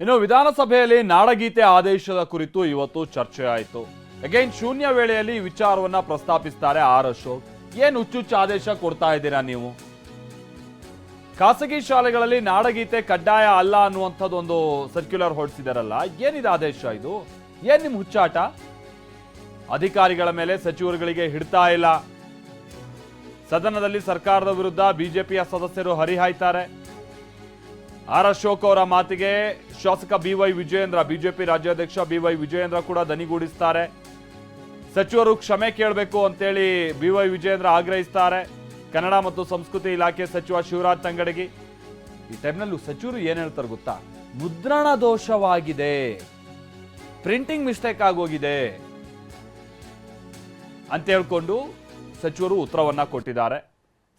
ಇನ್ನು ವಿಧಾನಸಭೆಯಲ್ಲಿ ನಾಡಗೀತೆ ಆದೇಶದ ಕುರಿತು ಇವತ್ತು ಚರ್ಚೆ ಆಯಿತು. ಅಗೈನ್ ಶೂನ್ಯ ವೇಳೆಯಲ್ಲಿ ಈ ವಿಚಾರವನ್ನ ಪ್ರಸ್ತಾಪಿಸ್ತಾರೆ ಆರ್ ಅಶೋಕ್. ಏನ್ ಹುಚ್ಚುಚ್ಚು ಆದೇಶ ಕೊಡ್ತಾ ಇದ್ದೀರಾ ನೀವು? ಖಾಸಗಿ ಶಾಲೆಗಳಲ್ಲಿ ನಾಡಗೀತೆ ಕಡ್ಡಾಯ ಅಲ್ಲ ಅನ್ನುವಂಥದ್ದು ಒಂದು ಸರ್ಕ್ಯುಲರ್ ಹೊರಡಿಸಿದಾರಲ್ಲ ಏನಿದೆ ಆದೇಶ ಇದು? ಏನ್ ನಿಮ್ ಹುಚ್ಚಾಟ? ಅಧಿಕಾರಿಗಳ ಮೇಲೆ ಸಚಿವರುಗಳಿಗೆ ಹಿಡ್ತಾ ಇಲ್ಲ. ಸದನದಲ್ಲಿ ಸರ್ಕಾರದ ವಿರುದ್ಧ ಬಿಜೆಪಿಯ ಸದಸ್ಯರು ಹರಿಹಾಯ್ತಾರೆ. ಆರ್ ಅಶೋಕ್ ಅವರ ಮಾತಿಗೆ ಶಾಸಕ ಬಿ ವೈ ವಿಜಯೇಂದ್ರ, ಬಿಜೆಪಿ ರಾಜ್ಯಾಧ್ಯಕ್ಷ ಬಿ ವೈ ವಿಜಯೇಂದ್ರ ಕೂಡ ದನಿಗೂಡಿಸ್ತಾರೆ. ಸಚಿವರು ಕ್ಷಮೆ ಕೇಳಬೇಕು ಅಂತೇಳಿ ಬಿ ವೈ ವಿಜಯೇಂದ್ರ ಆಗ್ರಹಿಸ್ತಾರೆ. ಕನ್ನಡ ಮತ್ತು ಸಂಸ್ಕೃತಿ ಇಲಾಖೆ ಸಚಿವ ಶಿವರಾಜ್ ತಂಗಡಗಿ. ಈ ಟೈಮ್ನಲ್ಲೂ ಸಚಿವರು ಏನ್ ಹೇಳ್ತಾರೆ ಗೊತ್ತಾ? ಮುದ್ರಣ ದೋಷವಾಗಿದೆ. ಪ್ರಿಂಟಿಂಗ್ ಮಿಸ್ಟೇಕ್ ಆಗೋಗಿದೆ. ಅಂತ ಹೇಳ್ಕೊಂಡು ಸಚಿವರು ಉತ್ತರವನ್ನ ಕೊಟ್ಟಿದ್ದಾರೆ.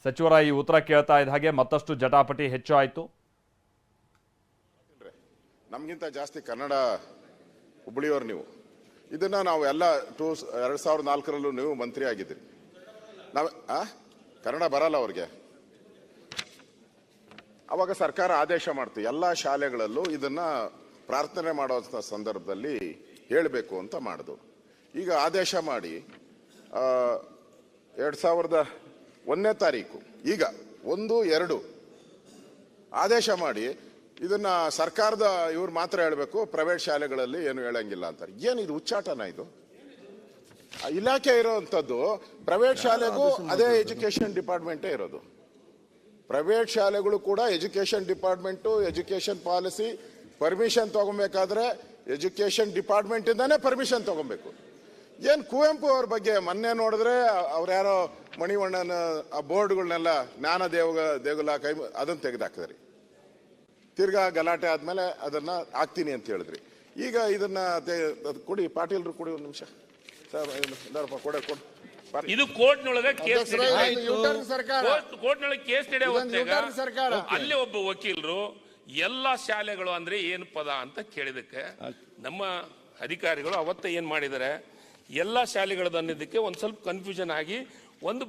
ಸಚಿವರ ಈ ಉತ್ತರ ಕೇಳ್ತಾ ಇದ್ದ ಹಾಗೆ ಮತ್ತಷ್ಟು ಜಟಾಪಟಿ ಹೆಚ್ಚು ಆಯಿತು ನಮಗಿಂತ ಜಾಸ್ತಿ ಕನ್ನಡ ಹುಬ್ಬಳ್ಳಿಯವರು ನೀವು. ಇದನ್ನು ನಾವು ಎಲ್ಲ ಟೂ ಎರಡು ಸಾವಿರದ ನಾಲ್ಕರಲ್ಲೂ ನೀವು ಮಂತ್ರಿ ಆಗಿದ್ದೀರಿ. ನಾವು, ಆ? ಕನ್ನಡ ಬರಲ್ಲ ಅವ್ರಿಗೆ. ಅವಾಗ ಸರ್ಕಾರ ಆದೇಶ ಮಾಡ್ತು, ಎಲ್ಲ ಶಾಲೆಗಳಲ್ಲೂ ಇದನ್ನು ಪ್ರಾರ್ಥನೆ ಮಾಡುವಂಥ ಸಂದರ್ಭದಲ್ಲಿ ಹೇಳಬೇಕು ಅಂತ ಮಾಡಿದ್ರು ಈಗ ಆದೇಶ ಮಾಡಿ ಎರಡು ಸಾವಿರದ ಒಂದನೇ ತಾರೀಕು, ಈಗ ಒಂದು, ಎರಡು, ಆದೇಶ ಮಾಡಿ ಇದನ್ನ ಸರ್ಕಾರದ ಇವ್ರು ಮಾತ್ರ ಹೇಳಬೇಕು ಪ್ರೈವೇಟ್ ಶಾಲೆಗಳಲ್ಲಿ ಏನು ಹೇಳಂಗಿಲ್ಲ ಅಂತಾರೆ. ಏನು ಇದು ಉಚ್ಚಾಟನ ಇದು? ಆ ಇಲಾಖೆ ಇರೋವಂಥದ್ದು ಪ್ರೈವೇಟ್ ಶಾಲೆಗೂ ಅದೇ ಎಜುಕೇಶನ್ ಡಿಪಾರ್ಟ್ಮೆಂಟೇ ಇರೋದು. ಪ್ರೈವೇಟ್ ಶಾಲೆಗಳು ಕೂಡ education department education policy permission ತಗೊಬೇಕಾದ್ರೆ ಎಜುಕೇಶನ್ ಡಿಪಾರ್ಟ್ಮೆಂಟ್ ಇಂದಾನೇ ಪರ್ಮಿಷನ್ ತಗೊಬೇಕು. ಏನು ಕುವೆಂಪು ಅವ್ರ ಬಗ್ಗೆ ಮೊನ್ನೆ ನೋಡಿದ್ರೆ ಅವ್ರು ಯಾರೋ ಮಣಿವಣ್ಣನ ಆ ಬೋರ್ಡ್ಗಳನ್ನೆಲ್ಲ ಜ್ಞಾನ ದೇವ ದೇಗುಲ ಕೈ ಅದನ್ನ ತೆಗೆದಾಕಿದ್ರಿ ತಿರ್ಗಾ ಗಲಾಟೆ ಆದ್ಮೇಲೆ ಅದನ್ನ ಹಾಕ್ತೀನಿ ಅಂತ ಹೇಳಿದ್ರಿ. ಈಗ ಇದನ್ನ ಅದ್ ಕೊಡಿ ಪಾಟೀಲ್ರು ಕೊಡಿ ಒಂದು ನಿಮಿಷ. ಸರ್ ಕೊಡ ಕೊಡು. ಇದು ಕೋರ್ಟ್ನೊಳಗೆ ಕೇಸ್. ಕೋರ್ಟ್ನೊಳಗೆ ಕೇಸ್ ಸರ್ಕಾರ. ಅಲ್ಲಿ ಒಬ್ಬ ವಕೀಲರು ಎಲ್ಲಾ ಶಾಲೆಗಳು ಅಂದ್ರೆ ಏನು ಪದ ಅಂತ ಕೇಳಿದಕ್ಕೆ ನಮ್ಮ ಅಧಿಕಾರಿಗಳು ಅವತ್ತ ಏನ್ ಮಾಡಿದರೆ ಎಲ್ಲಾ ಶಾಲೆಗಳದ್ದು ಅನ್ನೋದಕ್ಕೆ ಒಂದ್ ಸ್ವಲ್ಪ ಕನ್ಫ್ಯೂಷನ್ ಆಗಿ ಒಂದು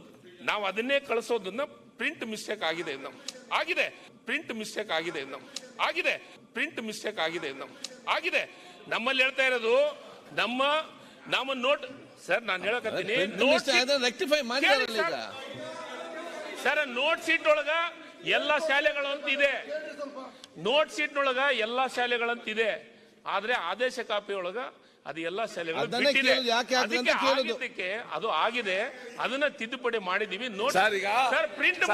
ನಾವು ಅದನ್ನೇ ಕಳಿಸೋದನ್ನ ಪ್ರಿಂಟ್ ಮಿಸ್ಟೇಕ್ ಆಗಿದೆ ನಮ್ ಆಗಿದೆ ಪ್ರಿಂಟ್ ಮಿಸ್ಟೇಕ್ ಆಗಿದೆ ನಮ್ ಆಗಿದೆ ಪ್ರಿಂಟ್ ಮಿಸ್ಟೇಕ್ ಆಗಿದೆ ನಮ್ ಆಗಿದೆ ನಮ್ಮಲ್ಲಿ ಹೇಳ್ತಾ ಇರೋದು ನಮ್ಮ ನಮ್ಮ ನೋಟ್ ಸರ್ ನಾನು ಹೇಳಕತ್ತೀನಿ ಸರ್ ನೋಟ್ ಸೀಟ್ ಒಳಗ ಎಲ್ಲ ಶಾಲೆಗಳು ಅಂತ ಇದೆ. ನೋಟ್ ಸೀಟ್ ಒಳಗ ಎಲ್ಲಾ ಶಾಲೆಗಳಂತಿದೆ ಆದ್ರೆ ಆದೇಶ ಕಾಪಿ ಒಳಗ ಅದು ಎಲ್ಲ ಶಾಲೆಗಳು ಅದನ್ನೇ ಬಿಟ್ಟಿದೆ. ಕೇಳುದು, ಯಾಕೆ ಹಾಗೆ ಅಂತ ಅದಕ್ಕೆ ಅದು ಆಗಿದೆ. ಅದನ್ನ ತಿದ್ದುಪಡಿ ಮಾಡಿದೀವಿ. ನೋಟ್ ಸರ್, ಈಗ- ಸರ್ ಪ್ರಿಂಟ್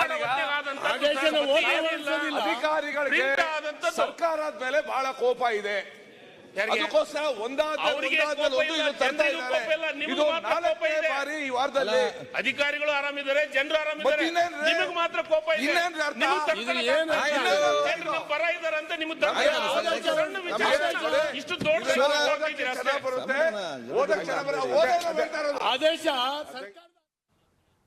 ಅಧಿಕಾರಿಗಳಿಗೆ ಪ್ರಿಂಟ್ ಆದಂತ ಸರ್ಕಾರದ ಮೇಲೆ ಬಹಳ ಕೋಪ ಇದೆ. ಯಾರಿಗೆ? ಅದಕ್ಕೋಸ್ಕರ ಒಂದಾದ್ಮೇಲೆ ಇದು ನಾಲ್ಕನೇ ಬಾರಿ ಈ ವಾರದಲ್ಲಿ ಅಧಿಕಾರಿಗಳು ಆರಾಮಿದ್ದಾರೆ ಜನರು ಆರಾಮಿದ್ದಾರೆ? ನಿಮಗೆ ಮಾತ್ರ ಕೋಪ ಇದೆ ಇನ್ನೇನ್ರಿ ಅರ್ಥ? ನಿಮಗೆ ತಡ್ಕೊಳಕ್ ಏನು? ಆಗ್ತಾ ಇಲ್ಲ. ಆಯ್ತು. ಜನರು ನಮ್ಮ ಪರ ಇದ್ದಾರೆ ಅಂತ ನಿಮಗೆ. ಆಗ್ತಾ ಇಲ್ಲ. ಸಣ್ಣ ವಿಚಾರ. ಇಷ್ಟು ದೊಡ್ಡ ಓದಕ್ಕೆ ಹೋಗ್ತಿದ್ದೀರಾ ಚೆನ್ನಾಗ್ ಬರುತ್ತೆ ಓದಕ್ಕೆ ಚೆನ್ನಾಗ್ ಬರುತ್ತೆ ಓದೋದು ಬರ್ತಾ ಇರೋದು. ಆದೇಶ ಸರ್ಕಾರ